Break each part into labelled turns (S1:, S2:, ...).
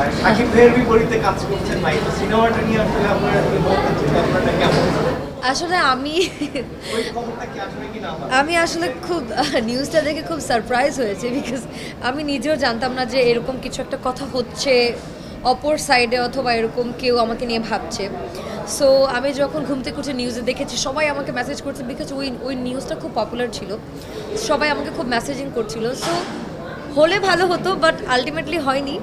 S1: আর ভাইয়ের বিপরীতে কাজ করছেন ভাই তো সিনেমাটা নিয়ে আসলে আপনার কি বলতে চিন্তা আপনারটা কেমন
S2: আসলে আমি? আমি আসলে খুব নিউজটা দেখে খুব সারপ্রাইজ হয়েছে বিকজ আমি নিজেও জানতাম না যে এরকম কিছু একটা কথা হচ্ছে অপর সাইডে অথবা এরকম কেউ আমাকে নিয়ে ভাবছে। সো আমি যখন ঘুম থেকে উঠে নিউজে দেখেছি সবাই আমাকে মেসেজ করছে বিকজ ওই ওই নিউজটা খুব পপুলার ছিল। সবাই আমাকে খুব মেসেজিং করছিল। সো হলে ভালো হতো বাট আলটিমেটলি হয়নি।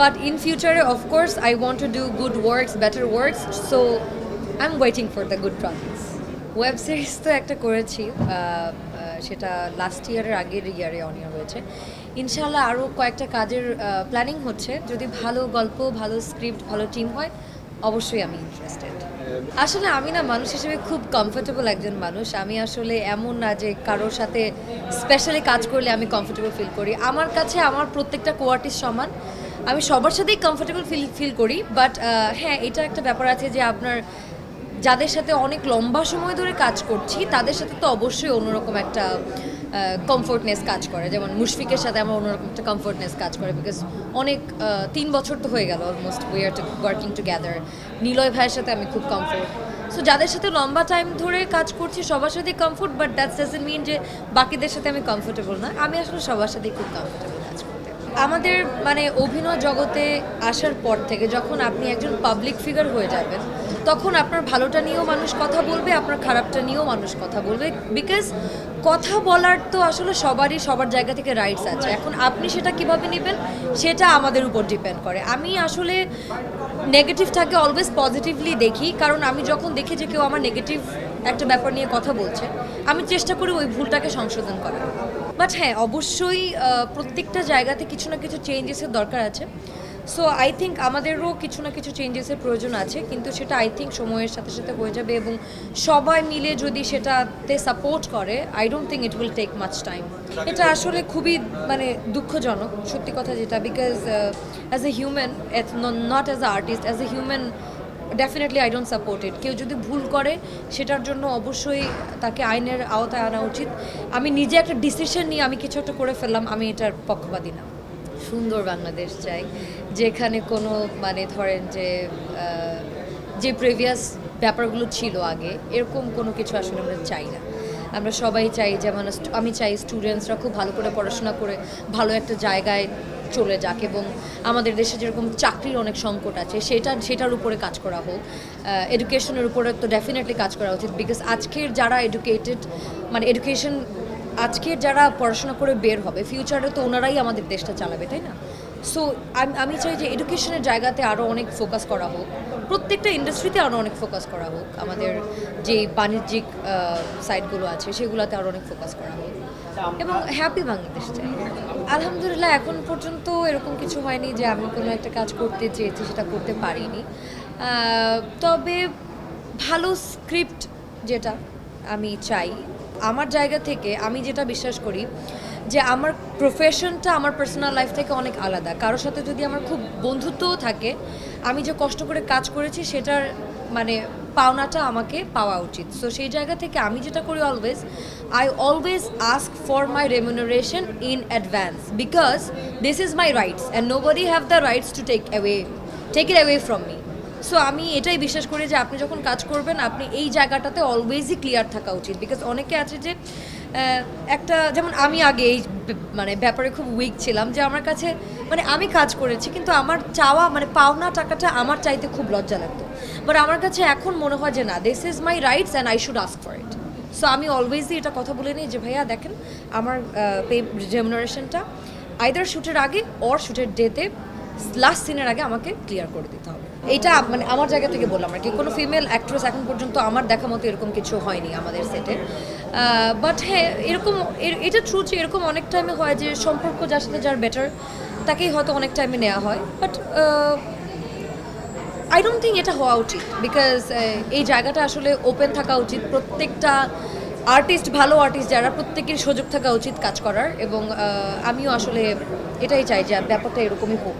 S2: বাট ইন ফিউচারে of course I want to do good works better works so I am waiting for the good projects web series তো একটা করেছি সেটা লাস্ট ইয়ারের আগের ইয়ারে অন ইয়ার হয়েছে। ইনশাল্লাহ আরও কয়েকটা কাজের প্ল্যানিং হচ্ছে। যদি ভালো গল্প, ভালো স্ক্রিপ্ট ভালো টিম হয়, অবশ্যই আমি ইন্টারেস্টেড আসলে আমি না মানুষ হিসেবে খুব কমফোর্টেবল একজন মানুষ। আমি আসলে এমন না যে কারোর সাথে স্পেশালি কাজ করলে আমি কমফোর্টেবল ফিল করি। আমার কাছে আমার প্রত্যেকটা কোয়ার্টিস সমান। আমি সবার সাথেই কমফোর্টেবল ফিল ফিল করি। বাট হ্যাঁ এটা একটা ব্যাপার আছে যে আপনার যাদের সাথে অনেক লম্বা সময় ধরে কাজ করছি, তাদের সাথে তো অবশ্যই অন্যরকম একটা কমফোর্টনেস কাজ করে। যেমন মুশফিকের সাথে আমার অন্যরকম একটা কমফোর্টনেস কাজ করে বিকজ অনেক তিন বছর তো হয়ে গেল almost we are too working together Niloy ভাইয়ের সাথে আমি খুব কমফোর্ট সো যাদের সাথে লম্বা টাইম ধরে কাজ করছি, সবার সাথে comfort but that's doesn't mean যে বাকিদের সাথে আমি কমফোর্টেবল না। আমি আসলে সবার সাথেই খুব কমফোর্টেবল কাজ করতে আমাদের মানে অভিনয় জগতে আসার পর থেকে যখন আপনি একজন পাবলিক ফিগার হয়ে যাবেন, তখন আপনার ভালোটা নিয়েও মানুষ কথা বলবে, আপনার খারাপটা নিয়েও মানুষ কথা বলবে বিকজ কথা বলার তো আসলে সবারই সবার জায়গা থেকে রাইটস আছে। এখন আপনি সেটা কীভাবে নেবেন, সেটা আমাদের উপর ডিপেন্ড করে। আমি আসলে নেগেটিভটাকে অলওয়েজ পজিটিভলি দেখি, কারণ আমি যখন দেখি যে কেউ আমার নেগেটিভ একটা ব্যাপার নিয়ে কথা বলছে, আমি চেষ্টা করি ওই ভুলটাকে সংশোধন করার। বাট হ্যাঁ অবশ্যই প্রত্যেকটা জায়গাতে কিছু না কিছু চেঞ্জেসের দরকার আছে। সো আই থিঙ্ক আমাদেরও কিছু না কিছু চেঞ্জেসের প্রয়োজন আছে কিন্তু সেটা আই থিঙ্ক সময়ের সাথে সাথে হয়ে যাবে এবং সবাই মিলে যদি সেটাতে সাপোর্ট করে I don't think it will take much time এটা আসলে খুবই মানে দুঃখজনক সত্যি কথা যেটা because as a human not as a artist as a human definitely I don't support it কেউ যদি ভুল করে সেটার জন্য অবশ্যই তাকে আইনের আওতায় আনা উচিত। আমি নিজে একটা ডিসিশন নিয়ে আমি কিছু একটা করে ফেললাম আমি এটার পক্ষপাতি না। সুন্দর বাংলাদেশ চাই। যেখানে কোনো মানে ধরেন যে যে প্রিভিয়াস ব্যাপারগুলো ছিল আগে, এরকম কোনো কিছু আসলে আমরা চাই না। আমরা সবাই চাই যেমন আমি চাই স্টুডেন্টসরা খুব ভালো করে পড়াশোনা করে ভালো একটা জায়গায় চলে যাক এবং আমাদের দেশে যেরকম চাকরির অনেক সংকট আছে, সেটা, সেটার উপরে কাজ করা হোক। এডুকেশনের উপরে তো ডেফিনেটলি কাজ করা উচিত বিকজ আজকের যারা এডুকেটেড মানে এডুকেশন আজকের যারা পড়াশোনা করে বের হবে ফিউচারে তো ওনারাই আমাদের দেশটা চালাবে, তাই না? সো আমি চাই যে এডুকেশনের জায়গাতে আরও অনেক ফোকাস করা হোক। প্রত্যেকটা ইন্ডাস্ট্রিতে আরও অনেক ফোকাস করা হোক। আমাদের যে বাণিজ্যিক সাইটগুলো আছে, সেগুলোতে আরও অনেক ফোকাস করা হোক। এবং হ্যাপি বাংলাদেশ চাই। আলহামদুলিল্লাহ, এখন পর্যন্ত এরকম কিছু হয়নি যে আমি কোনো একটা কাজ করতে চেয়েছি, সেটা করতে পারিনি। তবে ভালো স্ক্রিপ্ট যেটা আমি চাই, আমার জায়গা থেকে আমি যেটা বিশ্বাস করি যে আমার প্রফেশনটা আমার পার্সোনাল লাইফ থেকে অনেক আলাদা। কারোর সাথে যদি আমার খুব বন্ধুত্বও থাকে, আমি যে কষ্ট করে কাজ করেছি সেটার মানে পাওনাটা আমাকে পাওয়া উচিত। সো সেই জায়গা থেকে আমি যেটা করি always I always ask for my remuneration in advance because this is my rights and nobody have the rights to take away take it away from me so আমি এটাই বিশ্বাস করি যে আপনি যখন কাজ করবেন, আপনি এই জায়গাটাতে অলওয়েজই ক্লিয়ার থাকা উচিত। বিকজ অনেকে আছে যে একটা, যেমন আমি আগে এই মানে ব্যাপারে খুব উইক ছিলাম যে আমার কাছে মানে আমি কাজ করেছি, কিন্তু আমার চাওয়া মানে পাওনা টাকাটা আমার চাইতে খুব লজ্জা লাগতো। বাট আমার কাছে এখন মনে হয় যে না this is my rights and I should ask for it so আমি অলওয়েজই এটা কথা বলে নিই যে, ভাইয়া, দেখেন, আমার পে রেমুনারেশনটা আইদার শ্যুটের আগে অর শ্যুটের ডেতে লাস্ট সিনের আগে আমাকে ক্লিয়ার করে দিতে হবে। এটা মানে আমার জায়গা থেকে বললাম আর কি, কোনো ফিমেল অ্যাক্ট্রেস এখন পর্যন্ত আমার দেখা মতো এরকম কিছু হয়নি আমাদের সেটে বাট হ্যাঁ এরকম এর- এটা ট্রু যে এরকম অনেক টাইমে হয় যে সম্পর্ক যার সাথে যার বেটার তাকেই হয়তো অনেক টাইমে নেওয়া হয়। বাট আই ডোন্ট থিঙ্ক এটা হওয়া উচিত বিকজ এই জায়গাটা আসলে ওপেন থাকা উচিত। প্রত্যেকটা আর্টিস্ট ভালো আর্টিস্ট যারা প্রত্যেকের সুযোগ থাকা উচিত কাজ করার এবং আমিও আসলে এটাই চাই যে ব্যাপারটা এরকমই হোক।